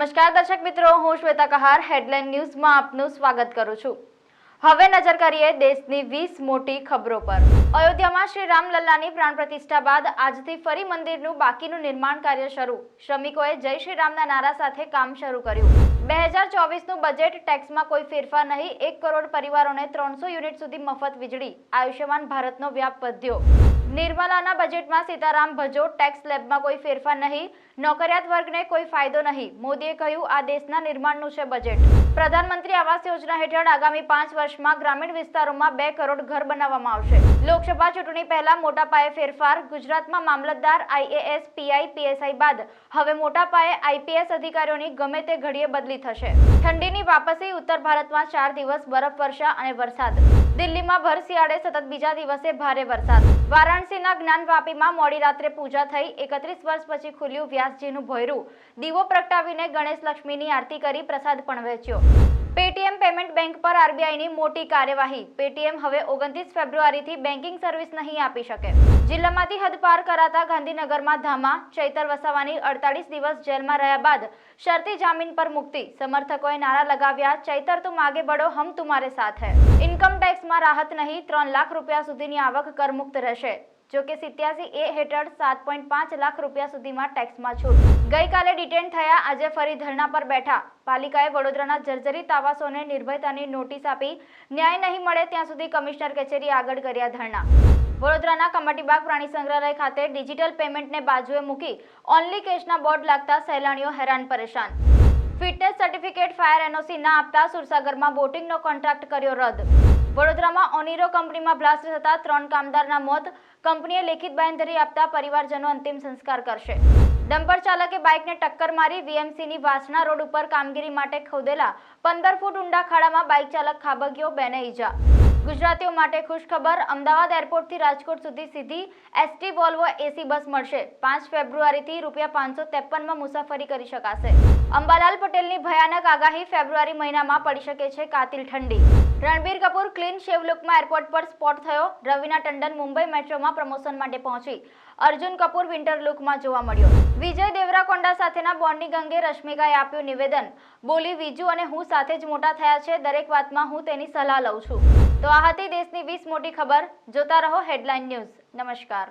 દર્શક મિત્રો, હું શ્વેતા કહાર હેડલાઇન ન્યૂઝમાં આપનું સ્વાગત કરું છું. હવે નજર કરીએ દેશની વીસ મોટી ખબરો પર. અયોધ્યામાં શ્રી રામલલ્લાની પ્રાણ પ્રતિષ્ઠા બાદ આજથી ફરી મંદિરનું બાકીનું નિર્માણ કાર્ય શરૂ. શ્રમિકોએ જય શ્રી રામના નારા સાથે કામ શરૂ કર્યું. બે હજાર ચોવીસનું બજેટ ટેક્સમાં કોઈ ફેરફાર નહીં, એક કરોડ પરિવારોને ત્રણસો યુનિટ સુધી મફત વીજળી. આયુષ્યમાન ભારતનો વ્યાપ વધ્યો. નિર્મલાના બજેટમાં સીતારામ ભજો ટેક્સ સ્લેબમાં કોઈ ફેરફાર નહીં, નોકરિયાત વર્ગને કોઈ ફાયદો નહીં. મોદીએ કહ્યું, આ દેશના નિર્માણનું છે બજેટ પ્રધાનમંત્રી આવાસ યોજના હેઠળ આગામી પાંચ વર્ષમાં ગ્રામીણ વિસ્તારોમાં બે કરોડ ઘર બનાવવામાં આવશે. લોકસભા ચૂંટણી પહેલા મોટા પાયે ફેરફાર, ગુજરાતમાં મામલતદાર આઈએએસ પીઆઈ પીએસઆઈ બાદ. હવે મોટા પાયે આઈપીએસ અધિકારીઓની ગમે તે ઘડીએ બદલી થશે. ઠંડીની વાપસી, ઉત્તર ભારતમાં ચાર દિવસ બરફ વર્ષા અને વરસાદ. દિલ્હીમાં ભર શિયાળે સતત બીજા દિવસે ભારે વરસાદ. વારાણસીના જ્ઞાનવાપીમાં મોડી રાત્રે પૂજા થઈ. એકત્રીસ વર્ષ પછી ખુલ્યું વ્યાસજીનું ભોયરું દીવો પ્રગટાવીને ગણેશ લક્ષ્મીની આરતી કરી પ્રસાદ પણ વહેંચ્યો પેટીએમ પેમેન્ટ બેંક પર આરબીઆઈની મોટી કાર્યવાહી. પેટીએમ હવે ઓગણત્રીસ ફેબ્રુઆરીથી બેન્કિંગ સર્વિસ નહીં આપી શકે. જિલ્લામાંથી હદ પાર કરાતા ગાંધીનગરમાં ધામા. ચૈતર વસાવાની અડતાલીસ દિવસ જેલમાં રહ્યા બાદ શરતી જામીન પર મુક્તિ. સમર્થકોએ નારા લગાવ્યા, ચૈતર તું માગે બળો, હમ તુમારે સાથ હૈ. ઇન્કમ ટેક્સમાં રાહત નહીં, ત્રણ લાખ રૂપિયા સુધીની આવક કરમુક્ત રહેશે. જો કે સિત્યાસી એ હેઠળ સાત પોઈન્ટ પાંચ લાખ રૂપિયા સુધીમાં ટેક્સમાં છૂટ. ગઈકાલે ડિટેન થયા, આજે ફરી ધરણા પર બેઠા. પાલિકાએ વડોદરાના જર્જરિત આવાસોને નિર્ભયતાની નોટિસ આપી, ન્યાય નહીં મળે ત્યાં સુધી કમિશનર કચેરી આગળ કર્યા ધરણા. વડોદરાના કમાટીબાગ પ્રાણી સંગ્રહાલય ખાતે ડિજિટલ પેમેન્ટને બાજુએ મૂકી ઓનલી કેશના બોર્ડ લાગતા સહેલાણીઓ હેરાન પરેશાન. ફિટનેસ સર્ટિફિકેટ, ફાયર એનઓસી ના આપતા સુરસાગરમાં બોટિંગનો કોન્ટ્રાક્ટ કર્યો રદ. વડોદરામાં ઓનિરો કંપનીમાં બ્લાસ્ટ થતા ત્રણ કામદારના મોત. કંપનીએ લેખિત બાંયધરી આપતા પરિવારજનો અંતિમ સંસ્કાર કરશે. ડમ્પર ચાલકે બાઇકને ટક્કર મારી વીએમસીની વાસણા રોડ ઉપર કામગીરી માટે ખોદેલા પંદર ફૂટ ઊંડા ખાડામાં બાઇક ચાલક ખાબક્યો બેને ઈજા. ગુજરાતીઓ માટે ખુશખબર, અમદાવાદ એરપોર્ટથી રાજકોટ સુધી સીધી એસટી વોલ્વો એસી બસ મળશે. પાંચ ફેબ્રુઆરીથી રૂપિયા પાંચસો ત્રેપનમાં મુસાફરી કરી શકાશે. અંબાલાલ પટેલની ભયાનક આગાહી ફેબ્રુઆરી મહિનામાં પડી શકે છે કાતિલ ઠંડી. રણબીર કપૂર ક્લીન શેવ લુકમાં એરપોર્ટ પર સ્પોટ થયો. રવિના ટંડન મુંબઈ મેટ્રોમાં પ્રમોશન માટે પહોંચી. અર્જુન કપૂર વિન્ટર લુકમાં જોવા મળ્યો. વિજય દેવરાકોંડા સાથેના બોન્ડિંગ અંગે રશ્મિકાએ આપ્યું નિવેદન. બોલી, વિજુ અને હું સાથે જ મોટા થયા છે. દરેક વાતમાં હું તેની સલાહ લઉં છું. તો આ હતી દેશની વીસ મોટી ખબર. જોતા રહો હેડલાઇન ન્યૂઝ. નમસ્કાર.